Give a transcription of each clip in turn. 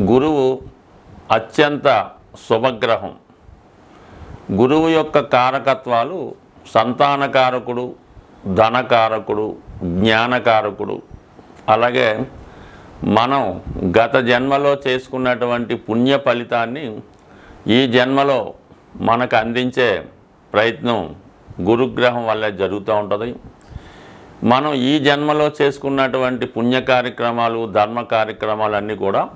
గురువు అత్యంత శుభగ్రహం. గురువు యొక్క కారకత్వాలు సంతానకారకుడు ధనకారకుడు జ్ఞానకారకుడు. అలాగే మనం గత జన్మలో చేసుకున్నటువంటి పుణ్య ఫలితాన్ని ఈ జన్మలో మనకు అందించే ప్రయత్నం గురుగ్రహం వల్లే జరుగుతూ ఉంటుంది. మనం ఈ జన్మలో చేసుకున్నటువంటి పుణ్య కార్యక్రమాలు ధర్మ కార్యక్రమాలు అన్నీ కూడా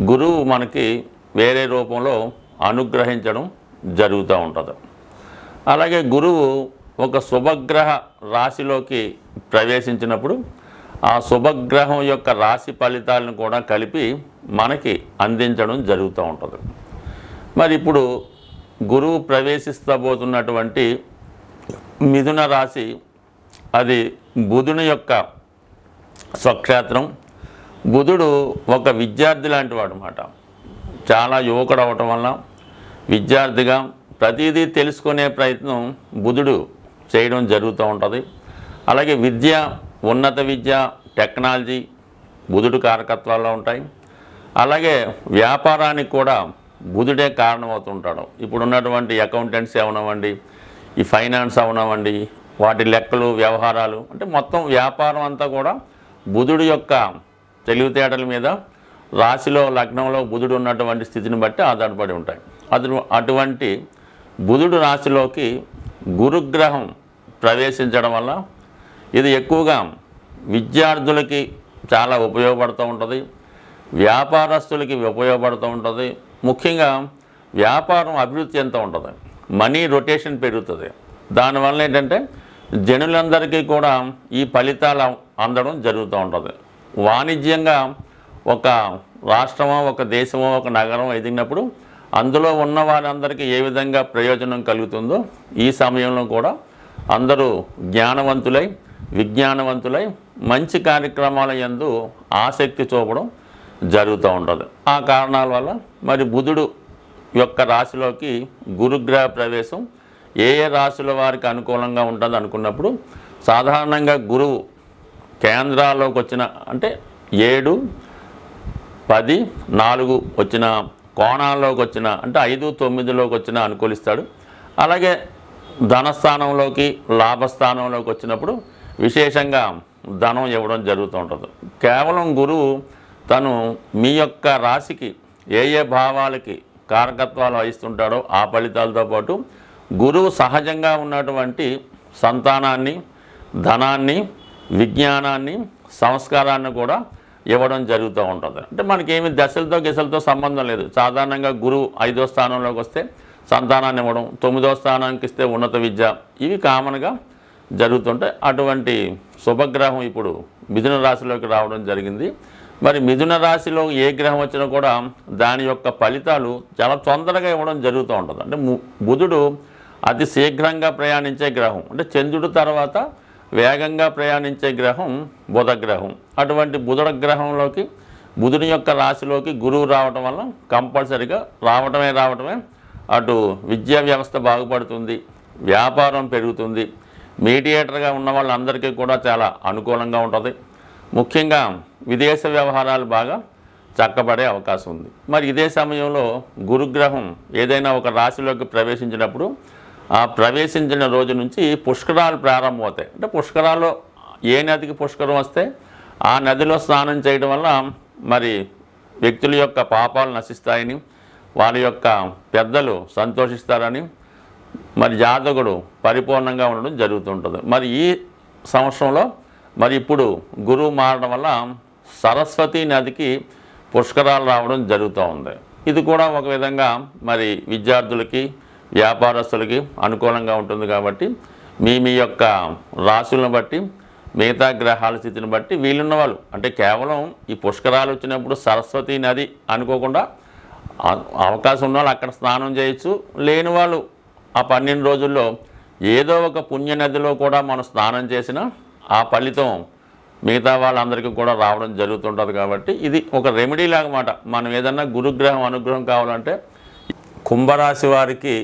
గురువు మనకి వేరే రూపంలో అనుగ్రహించడం జరుగుతూ ఉంటుంది. అలాగే గురువు ఒక శుభగ్రహ రాశిలోకి ప్రవేశించినప్పుడు ఆ శుభగ్రహం యొక్క రాశి ఫలితాలను కూడా కలిపి మనకి అందించడం జరుగుతూ ఉంటుంది. మరి ఇప్పుడు గురువు ప్రవేశిస్తబోతున్నటువంటి మిథున రాశి అది బుధుని యొక్క స్వక్షేత్రం బుధుడు ఒక విద్యార్థి లాంటి వాడు అనమాట చాలా యువకుడు అవటం వల్ల విద్యార్థిగా ప్రతిదీ తెలుసుకునే ప్రయత్నం బుధుడు చేయడం జరుగుతూ ఉంటుంది. అలాగే విద్య ఉన్నత విద్య టెక్నాలజీ బుధుడు కారకత్వాల్లో ఉంటాయి. అలాగే వ్యాపారానికి కూడా బుధుడే కారణమవుతుంటాడు. ఇప్పుడు ఉన్నటువంటి అకౌంటెంట్స్ అవనవ్వండి ఈ ఫైనాన్స్ అవనవ్వండి వాటి లెక్కలు వ్యవహారాలు అంటే మొత్తం వ్యాపారం అంతా కూడా బుధుడు యొక్క తెలివితేటల మీద రాశిలో లగ్నంలో బుధుడు ఉన్నటువంటి స్థితిని బట్టి ఆధారపడి ఉంటాయి. అటు అటువంటి బుధుడు రాశిలోకి గురుగ్రహం ప్రవేశించడం వల్ల ఇది ఎక్కువగా విద్యార్థులకి చాలా ఉపయోగపడుతూ ఉంటుంది. వ్యాపారస్తులకి ఉపయోగపడుతూ ఉంటుంది. ముఖ్యంగా వ్యాపారం అభివృద్ధి ఎంత ఉంటుంది. మనీ రొటేషన్ పెరుగుతుంది. దానివల్ల ఏంటంటే జనులందరికీ కూడా ఈ ఫలితాలు అందడం జరుగుతూ ఉంటుంది. వాణిజ్యంగా ఒక రాష్ట్రమో ఒక దేశమో ఒక నగరం ఎదిగినప్పుడు అందులో ఉన్న వారందరికీ ఏ విధంగా ప్రయోజనం కలుగుతుందో ఈ సమయంలో కూడా అందరూ జ్ఞానవంతులై విజ్ఞానవంతులై మంచి కార్యక్రమాల యందు ఆసక్తి చూపడం జరుగుతూ ఉంటుంది. ఆ కారణాల వల్ల మరి బుధుడు యొక్క రాశిలోకి గురుగ్రహ ప్రవేశం ఏ ఏ రాశుల వారికి అనుకూలంగా ఉంటుంది అనుకున్నప్పుడు సాధారణంగా గురువు కేంద్రాల్లోకి వచ్చిన అంటే ఏడు పది నాలుగు వచ్చిన కోణాల్లోకి వచ్చిన అంటే ఐదు తొమ్మిదిలోకి వచ్చిన అనుకూలిస్తాడు. అలాగే ధనస్థానంలోకి లాభస్థానంలోకి వచ్చినప్పుడు విశేషంగా ధనం ఇవ్వడం జరుగుతూ ఉంటుంది. కేవలం గురువు తను మీ యొక్క రాశికి ఏ ఏ భావాలకి కారకత్వాలు వహిస్తుంటాడో ఆ ఫలితాలతో పాటు గురువు సహజంగా ఉన్నటువంటి సంతానాన్ని ధనాన్ని విజ్ఞానాన్ని సంస్కారాన్ని కూడా ఇవ్వడం జరుగుతూ ఉంటుంది. అంటే మనకేమి దశలతో గెసలతో సంబంధం లేదు. సాధారణంగా గురువు ఐదో స్థానంలోకి వస్తే సంతానాన్ని ఇవ్వడం తొమ్మిదో స్థానానికి ఇస్తే ఉన్నత విద్య ఇవి కామన్గా జరుగుతుంటాయి అటువంటి శుభగ్రహం ఇప్పుడు మిథున రాశిలోకి రావడం జరిగింది. మరి మిథున రాశిలో ఏ గ్రహం వచ్చినా కూడా దాని యొక్క ఫలితాలు చాలా తొందరగా ఇవ్వడం జరుగుతూ ఉంటుంది. అంటే ము- బుధుడు అతి శీఘ్రంగా ప్రయాణించే గ్రహం. అంటే చంద్రుడు తర్వాత వేగంగా ప్రయాణించే గ్రహం బుధ గ్రహం అటువంటి బుధుడ గ్రహంలోకి బుధుని యొక్క రాశిలోకి గురువు రావటం వల్ల కంపల్సరిగా రావటమే రావటమే అటు విద్యా వ్యవస్థ బాగుపడుతుంది వ్యాపారం పెరుగుతుంది. మీడియేటర్గా ఉన్న వాళ్ళందరికీ కూడా చాలా అనుకూలంగా ఉంటుంది. ముఖ్యంగా విదేశ వ్యవహారాలు బాగా చక్కబడే అవకాశం ఉంది. మరి ఇదే సమయంలో గురుగ్రహం ఏదైనా ఒక రాశిలోకి ప్రవేశించినప్పుడు ప్రవేశించిన రోజు నుంచి పుష్కరాలు ప్రారంభమవుతాయి. అంటే పుష్కరాలు ఏ నదికి పుష్కరం వస్తే ఆ నదిలో స్నానం చేయడం వల్ల మరి వ్యక్తుల యొక్క పాపాలు నశిస్తాయని వారి యొక్క పెద్దలు సంతోషిస్తారని మరి జాతకుడు పరిపూర్ణంగా ఉండడం జరుగుతుంటుంది. మరి ఈ సంవత్సరంలో మరి ఇప్పుడు గురువు మారడం వల్ల సరస్వతి నదికి పుష్కరాలు రావడం జరుగుతూ ఉంది. ఇది కూడా ఒక విధంగా మరి విద్యార్థులకి వ్యాపారస్తులకి అనుకూలంగా ఉంటుంది కాబట్టి మీ మీ యొక్క రాశులను బట్టి మిగతా గ్రహాల స్థితిని బట్టి వీళ్ళున్న వాళ్ళు అంటే కేవలం ఈ పుష్కరాలు వచ్చినప్పుడు సరస్వతి నది అనుకోకుండా అవకాశం ఉన్న వాళ్ళు అక్కడ స్నానం చేయొచ్చు. లేని వాళ్ళు ఆ పన్నెండు రోజుల్లో ఏదో ఒక పుణ్య నదిలో కూడా మనం స్నానం చేసినా ఆ ఫలితం మిగతా వాళ్ళందరికీ కూడా రావడం జరుగుతుంటుంది కాబట్టి ఇది ఒక రెమెడీ లాగమాట మనం ఏదన్నా గురుగ్రహం అనుగ్రహం కావాలంటే కుంభరాశి వారికి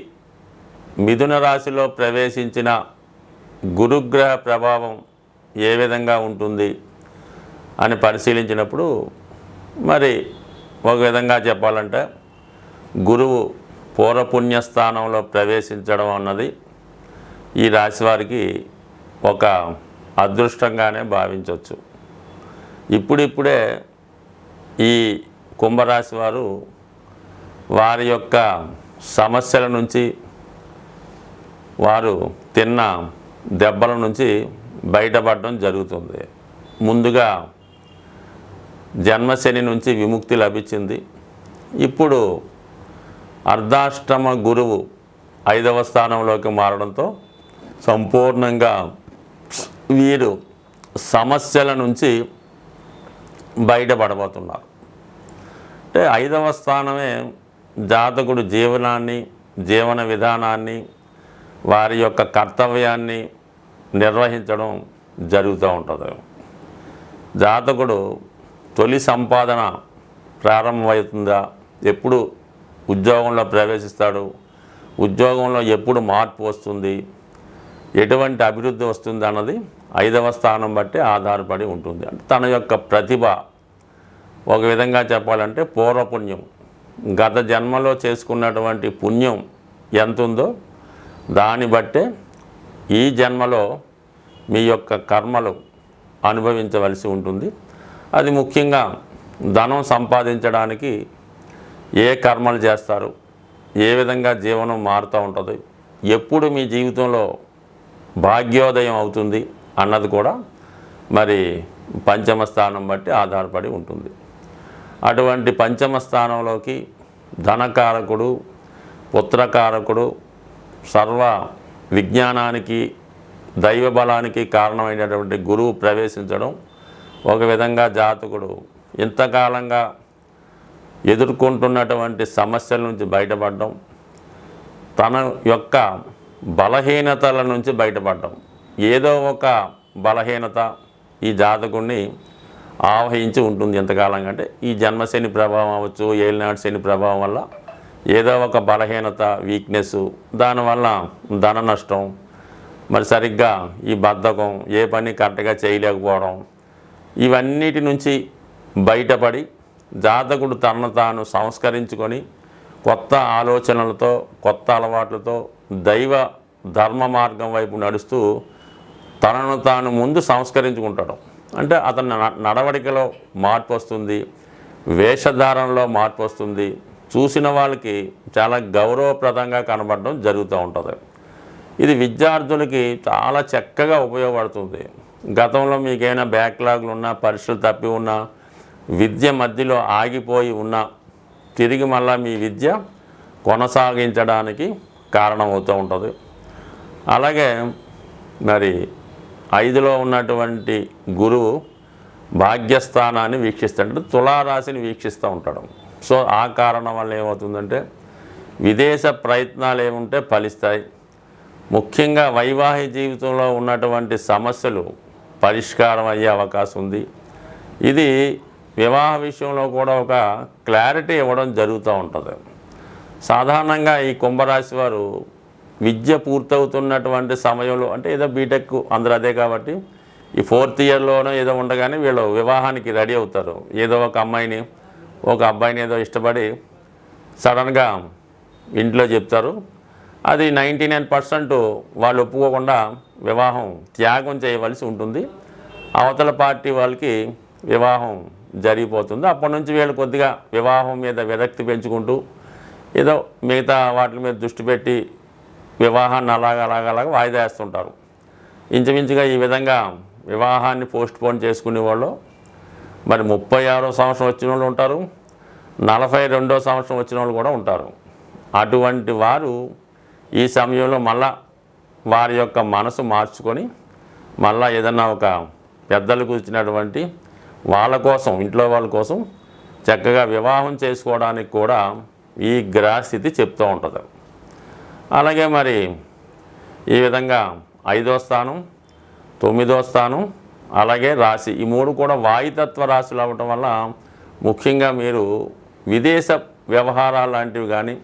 మిథున రాశిలో ప్రవేశించిన గురుగ్రహ ప్రభావం ఏ విధంగా ఉంటుంది అని పరిశీలించినప్పుడు మరి ఒక విధంగా చెప్పాలంటే గురువు పూర్వపుణ్యస్థానంలో ప్రవేశించడం అన్నది ఈ రాశి వారికి ఒక అదృష్టంగానే భావించవచ్చు. ఇప్పుడిప్పుడే ఈ కుంభరాశి వారు వారి యొక్క సమస్యల నుంచి వారు తిన్న దెబ్బల నుంచి బయటపడడం జరుగుతుంది. ముందుగా జన్మశని నుంచి విముక్తి లభించింది. ఇప్పుడు అర్ధాష్టమ గురువు ఐదవ స్థానంలోకి మారడంతో సంపూర్ణంగా వీరు సమస్యల నుంచి బయటపడబోతున్నారు. అంటే ఐదవ స్థానమే జాతకుడు జీవనాన్ని జీవన విధానాన్ని వారి యొక్క కర్తవ్యాన్ని నిర్వహించడం జరుగుతూ ఉంటుంది. జాతకుడు తొలి సంపాదన ప్రారంభమవుతుందా? ఎప్పుడు ఉద్యోగంలో ప్రవేశిస్తాడు? ఉద్యోగంలో ఎప్పుడు మార్పు వస్తుంది? ఎటువంటి అభివృద్ధి వస్తుంది అన్నది ఐదవ స్థానం బట్టి ఆధారపడి ఉంటుంది. అంటే తన యొక్క ప్రతిభ. ఒక విధంగా చెప్పాలంటే పూర్వపుణ్యం. గత జన్మలో చేసుకున్నటువంటి పుణ్యం ఎంత ఉందో దాన్ని బట్టే ఈ జన్మలో మీ యొక్క కర్మలు అనుభవించవలసి ఉంటుంది. అది ముఖ్యంగా ధనం సంపాదించడానికి ఏ కర్మలు చేస్తారు ఏ విధంగా జీవనం మారుతూ ఉంటుంది ఎప్పుడు మీ జీవితంలో భాగ్యోదయం అవుతుంది అన్నది కూడా మరి పంచమ స్థానం బట్టి ఆధారపడి ఉంటుంది. అటువంటి పంచమ స్థానంలోకి ధనకారకుడు పుత్రకారకుడు సర్వ విజ్ఞానానికి దైవ బలానికి కారణమైనటువంటి గురువు ప్రవేశించడం ఒక విధంగా జాతకుడు ఇంతకాలంగా ఎదుర్కొంటున్నటువంటి సమస్యల నుంచి బయటపడడం తన యొక్క బలహీనతల నుంచి బయటపడడం. ఏదో ఒక బలహీనత ఈ జాతకుడిని ఆవహించి ఉంటుంది ఎంతకాలంగా అంటే ఈ జన్మశని ప్రభావం అవ్వచ్చు ఏలినాటి శని ప్రభావం వల్ల ఏదో ఒక బలహీనత వీక్నెస్ దానివల్ల ధన నష్టం మరి సరిగ్గా ఈ బద్ధకం ఏ పని కరెక్ట్గా చేయలేకపోవడం ఇవన్నిటి నుంచి బయటపడి జాతకుడు తనను తాను సంస్కరించుకొని కొత్త ఆలోచనలతో కొత్త అలవాట్లతో దైవ ధర్మ మార్గం వైపు నడుస్తూ తనను తాను ముందు సంస్కరించుకుంటాడు. అంటే అతని న- నడవడికలో మార్పు వస్తుంది వేషధారణలో మార్పు వస్తుంది చూసిన వాళ్ళకి చాలా గౌరవప్రదంగా కనబడడం జరుగుతూ ఉంటుంది. ఇది విద్యార్థులకి చాలా చక్కగా ఉపయోగపడుతుంది. గతంలో మీకైనా బ్యాక్లాగ్లు ఉన్నా పరీక్షలు తప్పి ఉన్నా విద్య మధ్యలో ఆగిపోయి ఉన్నా తిరిగి మళ్ళా మీ విద్య కొనసాగించడానికి కారణమవుతూ ఉంటుంది. అలాగే మరి ఐదులో ఉన్నటువంటి గురువు భాగ్యస్థానాన్ని వీక్షిస్తాడు తులారాశిని వీక్షిస్తూ ఉంటాడు. సో ఆ కారణం వల్ల ఏమవుతుందంటే విదేశ ప్రయత్నాలు ఏముంటే ఫలిస్తాయి. ముఖ్యంగా వైవాహిక జీవితంలో ఉన్నటువంటి సమస్యలు పరిష్కారం అయ్యే అవకాశం ఉంది. ఇది వివాహ విషయంలో కూడా ఒక క్లారిటీ ఇవ్వడం జరుగుతూ ఉంటుంది. సాధారణంగా ఈ కుంభరాశి వారు విద్య పూర్తవుతున్నటువంటి సమయంలో అంటే ఏదో బీటెక్ అందరూ అదే కాబట్టి ఈ ఫోర్త్ ఇయర్లోనో ఏదో ఉండగానే వీళ్ళు వివాహానికి రెడీ అవుతారు. ఏదో ఒక అమ్మాయిని ఒక అబ్బాయిని ఏదో ఇష్టపడి సడన్గా ఇంట్లో చెప్తారు. అది నైంటీ నైన్ పర్సెంట్ వాళ్ళు ఒప్పుకోకుండా వివాహం త్యాగం చేయవలసి ఉంటుంది. అవతల పార్టీ వాళ్ళకి వివాహం జరిగిపోతుంది. అప్పటి నుంచి వీళ్ళు కొద్దిగా వివాహం మీద విరక్తి పెంచుకుంటూ ఏదో మిగతా వాటి మీద దృష్టి పెట్టి వివాహాన్ని అలాగ అలాగ అలాగ వాయిదా వేస్తుంటారు. ఇంచుమించుగా ఈ విధంగా వివాహాన్ని పోస్ట్పోన్ చేసుకునే వాళ్ళు మరి ముప్పై ఆరో సంవత్సరం వచ్చిన వాళ్ళు ఉంటారు నలభై రెండో సంవత్సరం వచ్చిన వాళ్ళు కూడా ఉంటారు. అటువంటి వారు ఈ సమయంలో మళ్ళా వారి యొక్క మనసు మార్చుకొని మళ్ళా ఏదన్నా ఒక పెద్దలకు ఇచ్చినటువంటి వాళ్ళ కోసం ఇంట్లో వాళ్ళ కోసం చక్కగా వివాహం చేసుకోవడానికి కూడా ఈ గ్రహస్థితి చెప్తూ ఉంటుంది. అలాగే మరి ఈ విధంగా ఐదో స్థానం తొమ్మిదో స్థానం అలాగే రాశి ఈ మూడు కూడా వాయుతత్వ రాశులు అవ్వటం వల్ల ముఖ్యంగా మీరు విదేశ వ్యవహారాలు లాంటివి కానీ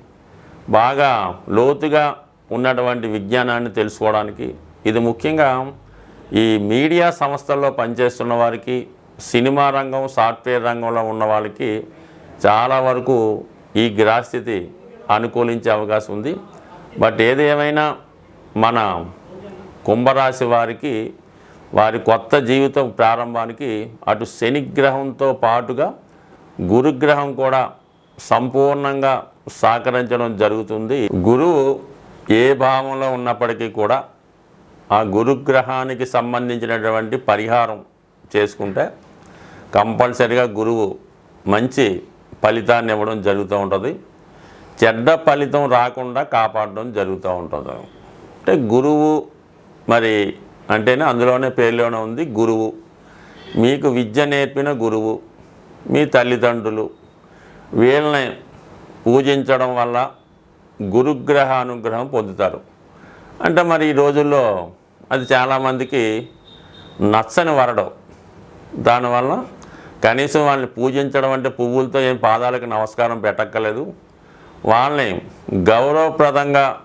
బాగా లోతుగా ఉన్నటువంటి విజ్ఞానాన్ని తెలుసుకోవడానికి ఇది ముఖ్యంగా ఈ మీడియా సంస్థల్లో పనిచేస్తున్న వారికి సినిమా రంగం సాఫ్ట్వేర్ రంగంలో ఉన్న వాళ్ళకి చాలా వరకు ఈ గ్రహస్థితి అనుకూలించే అవకాశం ఉంది. బట్ ఏదేమైనా మన కుంభరాశి వారికి వారి కొత్త జీవితం ప్రారంభానికి అటు శనిగ్రహంతో పాటుగా గురుగ్రహం కూడా సంపూర్ణంగా సహకరించడం జరుగుతుంది. గురువు ఏ భావంలో ఉన్నప్పటికీ కూడా ఆ గురుగ్రహానికి సంబంధించినటువంటి పరిహారం చేసుకుంటే కంపల్సరిగా గురువు మంచి ఫలితాన్ని ఇవ్వడం జరుగుతూ ఉంటుంది. చెడ్డ ఫలితం రాకుండా కాపాడడం జరుగుతూ ఉంటుంది. అంటే గురువు మరి అంటేనే అందులోనే పేర్లోనే ఉంది గురువు. మీకు విద్య నేర్పిన గురువు మీ తల్లిదండ్రులు వీళ్ళని పూజించడం వల్ల గురుగ్రహ అనుగ్రహం పొందుతారు. అంటే మరి ఈ రోజుల్లో అది చాలామందికి నచ్చని వరడం దానివల్ల కనీసం వాళ్ళని పూజించడం అంటే పువ్వులతో ఏం పాదాలకు నమస్కారం పెట్టక్కర్లేదు. వాళ్ళని గౌరవప్రదంగా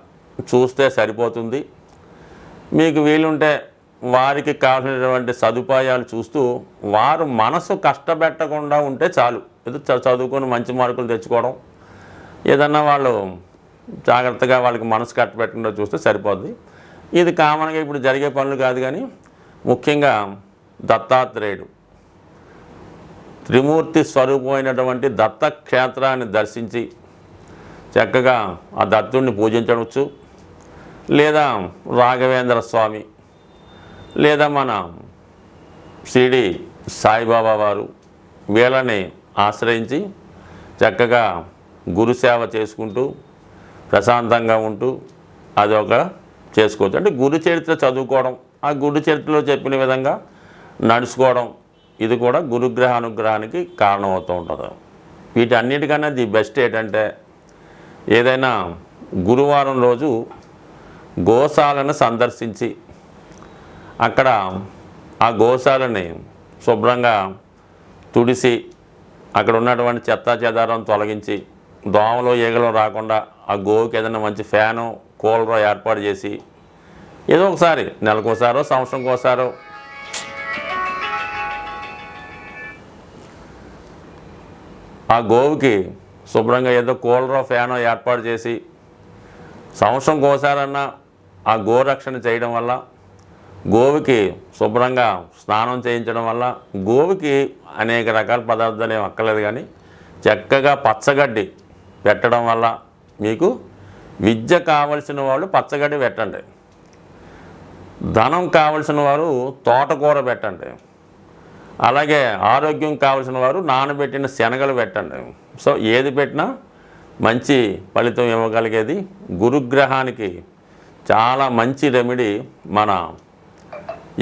చూస్తే సరిపోతుంది. మీకు వీలుంటే వారికి కావాల్సినటువంటి సదుపాయాలు చూస్తూ వారు మనసు కష్టపెట్టకుండా ఉంటే చాలు. ఏదో చదువుకొని మంచి మార్కులు తెచ్చుకోవడం. ఏదన్నా వాళ్ళు జాగ్రత్తగా వాళ్ళకి మనసు కట్టబెట్టకుండా చూస్తే సరిపోద్ది. ఇది కామన్గా ఇప్పుడు జరిగే పనులు కాదు కానీ ముఖ్యంగా దత్తాత్రేయుడు. త్రిమూర్తి స్వరూపమైనటువంటి దత్తక్షేత్రాన్ని దర్శించి చక్కగా ఆ దత్తుడిని పూజించవచ్చు. లేదా రాఘవేంద్ర స్వామి లేదా మన షిరిడి సాయిబాబా వారు వీళ్ళని ఆశ్రయించి చక్కగా గురుసేవ చేసుకుంటూ ప్రశాంతంగా ఉంటూ అదొక చేసుకోవచ్చు. అంటే గురు చరిత్ర చదువుకోవడం ఆ గురు చరిత్రలో చెప్పిన విధంగా నడుచుకోవడం ఇది కూడా గురుగ్రహ అనుగ్రహానికి కారణమవుతూ ఉంటుంది. వీటన్నిటికన్నా ది బెస్ట్ ఏంటంటే ఏదైనా గురువారం రోజు గోశాలను సందర్శించి అక్కడ ఆ గోశాలని శుభ్రంగా తుడిసి అక్కడ ఉన్నటువంటి చెత్త చెదారం తొలగించి దోమలు ఈగలు రాకుండా ఆ గోవుకి ఏదైనా మంచి ఫ్యాను కూలరో ఏర్పాటు చేసి ఏదో ఒకసారి నెలకోసారో సంవత్సరం ఒకసారో ఆ గోవుకి శుభ్రంగా ఏదో కూలరో ఫ్యానో ఏర్పాటు చేసి సంవత్సరం కోసారన్నా ఆ గోరక్షణ చేయడం వల్ల గోవుకి శుభ్రంగా స్నానం చేయించడం వల్ల గోవుకి అనేక రకాల పదార్థాలు ఏమి అక్కర్లేదు కానీ చక్కగా పచ్చగడ్డి పెట్టడం వల్ల మీకు విద్య కావలసిన వాళ్ళు పచ్చగడ్డి పెట్టండి. ధనం కావలసిన వారు తోటకూర పెట్టండి. అలాగే ఆరోగ్యం కావలసిన వారు నానబెట్టిన శనగలు పెట్టండి. సో ఏది పెట్టినా మంచి ఫలితం ఇవ్వగలిగేది గురుగ్రహానికి చాలా మంచి రెమెడీ మన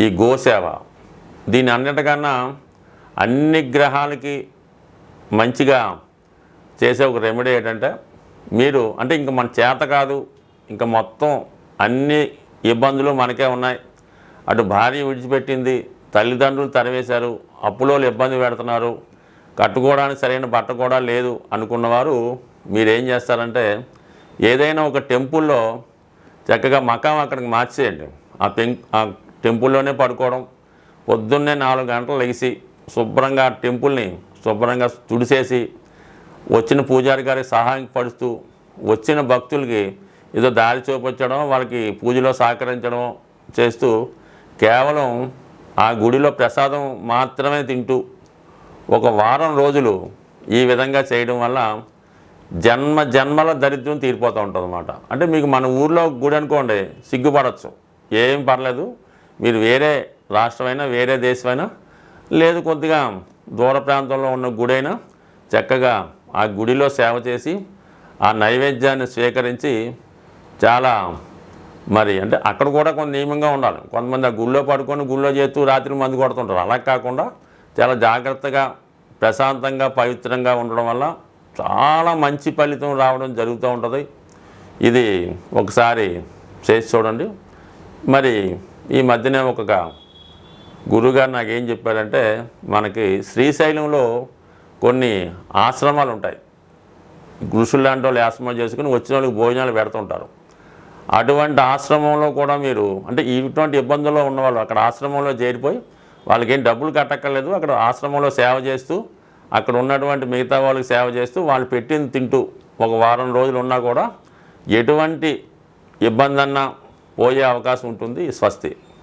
ఈ గోసేవ. దీని అన్నిటికన్నా అన్ని గ్రహాలకి మంచిగా చేసే ఒక రెమెడీ ఏంటంటే మీరు అంటే ఇంక మన చేత కాదు ఇంకా మొత్తం అన్ని ఇబ్బందులు మనకే ఉన్నాయి. అటు భార్య విడిచిపెట్టింది తల్లిదండ్రులు తరివేశారు అప్పులో ఇబ్బంది పెడుతున్నారు కట్టుకోవడానికి సరైన బట్ట కూడా లేదు అనుకున్నవారు మీరేం చేస్తారంటే ఏదైనా ఒక టెంపుల్లో చక్కగా మకాం అక్కడికి మార్చేయండి. ఆ పెం ఆ టెంపుల్లోనే పడుకోవడం. పొద్దున్నే నాలుగు గంటలు లెగిసి శుభ్రంగా టెంపుల్ని శుభ్రంగా తుడిసేసి వచ్చిన పూజారి గారి సహాయం పడుతూ వచ్చిన భక్తులకి ఏదో దారి చూపించడం వాళ్ళకి పూజలో సహకరించడం చేస్తూ కేవలం ఆ గుడిలో ప్రసాదం మాత్రమే తింటూ ఒక వారం రోజులు ఈ విధంగా చేయడం వల్ల జన్మ జన్మల దరిద్రం తీరిపోతూ ఉంటుంది అనమాట అంటే మీకు మన ఊర్లో గుడి అనుకోండి సిగ్గుపడచ్చు. ఏం పర్లేదు మీరు వేరే రాష్ట్రమైనా వేరే దేశమైనా లేదు కొద్దిగా దూర ప్రాంతంలో ఉన్న గుడైనా చక్కగా ఆ గుడిలో సేవ చేసి ఆ నైవేద్యాన్ని స్వీకరించి చాలా మరి అంటే అక్కడ కూడా కొంత నియమంగా ఉండాలి. కొంతమంది ఆ గుళ్ళో పడుకొని గుళ్ళో చేస్తూ రాత్రి మందు కొడుతుంటారు. అలా కాకుండా చాలా జాగ్రత్తగా ప్రశాంతంగా పవిత్రంగా ఉండడం వల్ల చాలా మంచి ఫలితం రావడం జరుగుతూ ఉంటుంది. ఇది ఒకసారి చేసి చూడండి. మరి ఈ మధ్యనే ఒక గురుగారు నాకు ఏం చెప్పారంటే మనకి శ్రీశైలంలో కొన్ని ఆశ్రమాలు ఉంటాయి. గురుసులు లాంటి వాళ్ళు ఆశ్రమం చేసుకుని వచ్చిన వాళ్ళకి భోజనాలు పెడుతుంటారు అటువంటి ఆశ్రమంలో కూడా మీరు అంటే ఇటువంటి ఇబ్బందుల్లో ఉన్నవాళ్ళు అక్కడ ఆశ్రమంలో చేరిపోయి వాళ్ళకి ఏం డబ్బులు కట్టక్కర్లేదు అక్కడ ఆశ్రమంలో సేవ చేస్తూ అక్కడ ఉన్నటువంటి మిగతా వాళ్ళకి సేవ చేస్తూ వాళ్ళు పెట్టింది తింటూ ఒక వారం రోజులు ఉన్నా కూడా ఎటువంటి ఇబ్బంది అన్నా పోయే అవకాశం ఉంటుంది స్వస్తి.